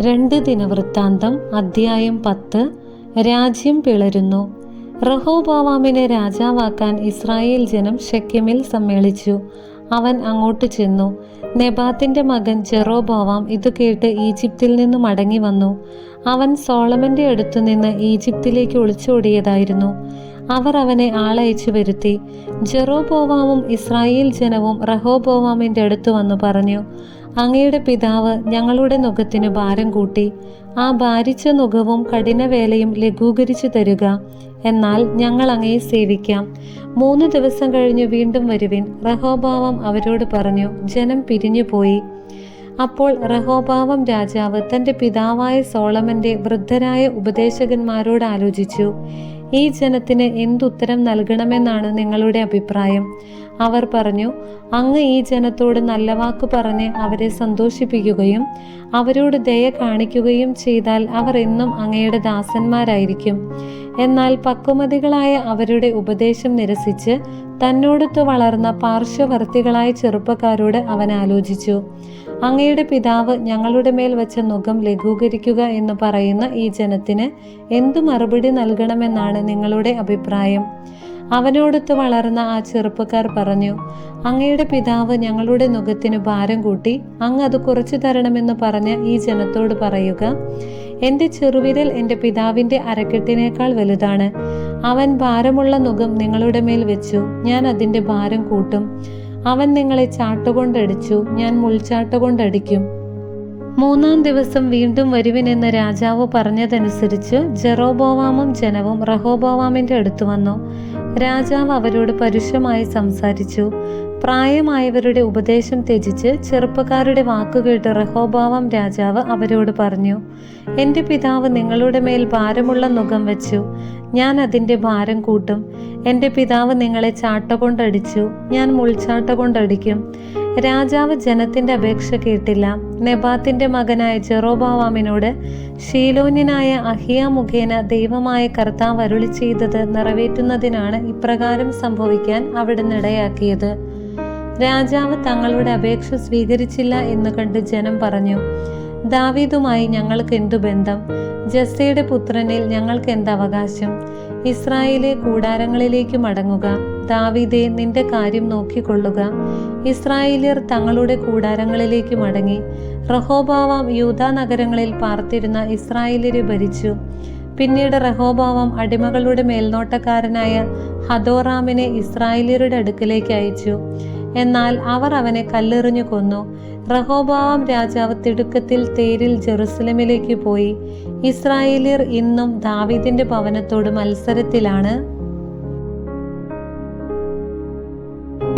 രണ്ട് ദിനവൃത്താന്തം അദ്ധ്യായം പത്ത് രാജ്യം പിളരുന്നു. റഹോബാവാമിനെ രാജാവാക്കാൻ ഇസ്രായേൽ ജനം ഷെക്കിമിൽ സമ്മേളിച്ചു. അവൻ അങ്ങോട്ട് ചെന്നു. നെബാത്തിന്റെ മകൻ ജെറോബാവാം ഇത് കേട്ട് ഈജിപ്തിൽ നിന്ന് മടങ്ങി വന്നു. അവൻ സോളമന്റെ അടുത്തു നിന്ന് ഈജിപ്തിലേക്ക് ഒളിച്ചോടിയതായിരുന്നു. അവർ അവനെ ആളയച്ചു വരുത്തി. ജെറോബോവാമും ഇസ്രായേൽ ജനവും റഹോബോവാമിന്റെ അടുത്ത് വന്നു പറഞ്ഞു അങ്ങയുടെ പിതാവ് ഞങ്ങളുടെ നുഖത്തിന് ഭാരം കൂട്ടി ആ ഭാരിച്ച നുഖവും കഠിനവേലയും ലഘൂകരിച്ചു തരുക. എന്നാൽ ഞങ്ങൾ അങ്ങയെ സേവിക്കാം. മൂന്ന് ദിവസം കഴിഞ്ഞു വീണ്ടും വരുവിൻ. റഹോഭാവം അവരോട് പറഞ്ഞു ജനം പിരിഞ്ഞുപോയി അപ്പോൾ റഹോഭാവം രാജാവ് തന്റെ പിതാവായ സോളമന്റെ വൃദ്ധരായ ഉപദേശകന്മാരോട് ആലോചിച്ചു. ഈ ജനത്തിന് എന്തുത്തരം നൽകണമെന്നാണ് നിങ്ങളുടെ അഭിപ്രായം? അവർ പറഞ്ഞു അങ്ങ് ഈ ജനത്തോട് നല്ല വാക്ക് പറഞ്ഞ് അവരെ സന്തോഷിപ്പിക്കുകയും അവരോട് ദയ കാണിക്കുകയും ചെയ്താൽ അവർ എന്നും അങ്ങയുടെ ദാസന്മാരായിരിക്കും. എന്നാൽ പക്വമതികളായ അവരുടെ ഉപദേശം നിരസിച്ച് തന്നോടൊത്ത് വളർന്ന പാർശ്വവർത്തികളായ ചെറുപ്പക്കാരോട് അവൻ ആലോചിച്ചു. അങ്ങയുടെ പിതാവ് ഞങ്ങളുടെ മേൽ വെച്ച നുഖം ലഘൂകരിക്കുക എന്ന് പറയുന്ന ഈ ജനത്തിന് എന്തു മറുപടി നൽകണമെന്നാണ് നിങ്ങളുടെ അഭിപ്രായം? അവനോടൊത്ത് വളർന്ന ആ ചെറുപ്പക്കാർ പറഞ്ഞു അങ്ങയുടെ പിതാവ് ഞങ്ങളുടെ നുഖത്തിന് ഭാരം കൂട്ടി അങ്ങ് അത് കുറച്ചു തരണമെന്ന് പറഞ്ഞ ഈ ജനത്തോട് പറയുക എന്റെ ചെറുവിരൽ എന്റെ പിതാവിന്റെ അരക്കെട്ടിനേക്കാൾ വലുതാണ്. അവൻ ഭാരമുള്ള നുഖം നിങ്ങളുടെ മേൽ വെച്ചു ഞാൻ അതിന്റെ ഭാരം കൂട്ടും. അവൻ നിങ്ങളെ ചാട്ടുകൊണ്ടടിച്ചു ഞാൻ മുൾച്ചാട്ടുകൊണ്ടടിക്കും മൂന്നാം ദിവസം വീണ്ടും വരുവിനെന്ന് രാജാവ് പറഞ്ഞതനുസരിച്ച് ജെറോബോവാമും ജനവും റഹോബോവാമിന്റെ അടുത്ത് വന്നു. രാജാവ് അവരോട് പരുഷമായി സംസാരിച്ചു. പ്രായമായവരുടെ ഉപദേശം ത്യജിച്ച് ചെറുപ്പക്കാരുടെ വാക്കുകേട്ട് റഹോഭാവം രാജാവ് അവരോട് പറഞ്ഞു എന്റെ പിതാവ് നിങ്ങളുടെ മേൽ ഭാരമുള്ള നുഖം വെച്ചു. ഞാൻ അതിന്റെ ഭാരം കൂട്ടും. എന്റെ പിതാവ് നിങ്ങളെ ചാട്ട കൊണ്ടടിച്ചു ഞാൻ മുൾച്ചാട്ട കൊണ്ടടിക്കും രാജാവ് ജനത്തിന്റെ അപേക്ഷ കേട്ടില്ല. നെബാത്തിന്റെ മകനായ ജെറോബാവാമിനോട് ഷീലോന്യനായ അഹിയ മുഖേന ദൈവമായ കർത്താവ് അരുളി ചെയ്തത് നിറവേറ്റുന്നതിനാണ് ഇപ്രകാരം സംഭവിക്കാൻ അവിടുന്ന് ഇടയാക്കിയത് രാജാവ് തങ്ങളുടെ അപേക്ഷ സ്വീകരിച്ചില്ല എന്ന് കണ്ട് ജനം പറഞ്ഞു. ദാവീദുമായി ഞങ്ങൾക്ക് എന്തു ബന്ധം? ജസ്സയുടെ പുത്രനിൽ ഞങ്ങൾക്ക് എന്ത് അവകാശം? ഇസ്രായേലെ കൂടാരങ്ങളിലേക്ക് മടങ്ങുക. ദാവീദെ നിന്റെ കാര്യം നോക്കിക്കൊള്ളുക. ഇസ്രായേലിയർ തങ്ങളുടെ കൂടാരങ്ങളിലേക്ക് മടങ്ങി. റഹോബാവാം യൂത നഗരങ്ങളിൽ പാർത്തിരുന്ന ഇസ്രായേലിയരെ ഭരിച്ചു. പിന്നീട് റഹോബാവാം അടിമകളുടെ മേൽനോട്ടക്കാരനായ ഹദോറാമിനെ ഇസ്രായേലിയരുടെ അടുക്കിലേക്ക് അയച്ചു. എന്നാൽ അവർ അവനെ കല്ലെറിഞ്ഞു കൊന്നു. റഹോബാവം രാജാവ് തിടുക്കത്തിൽ തേരിൽ ജെറുസലമിലേക്ക് പോയി. ഇസ്രായേലിയർ ഇന്നും ദാവീദിന്റെ ഭവനത്തോട് മത്സരത്തിലാണ്.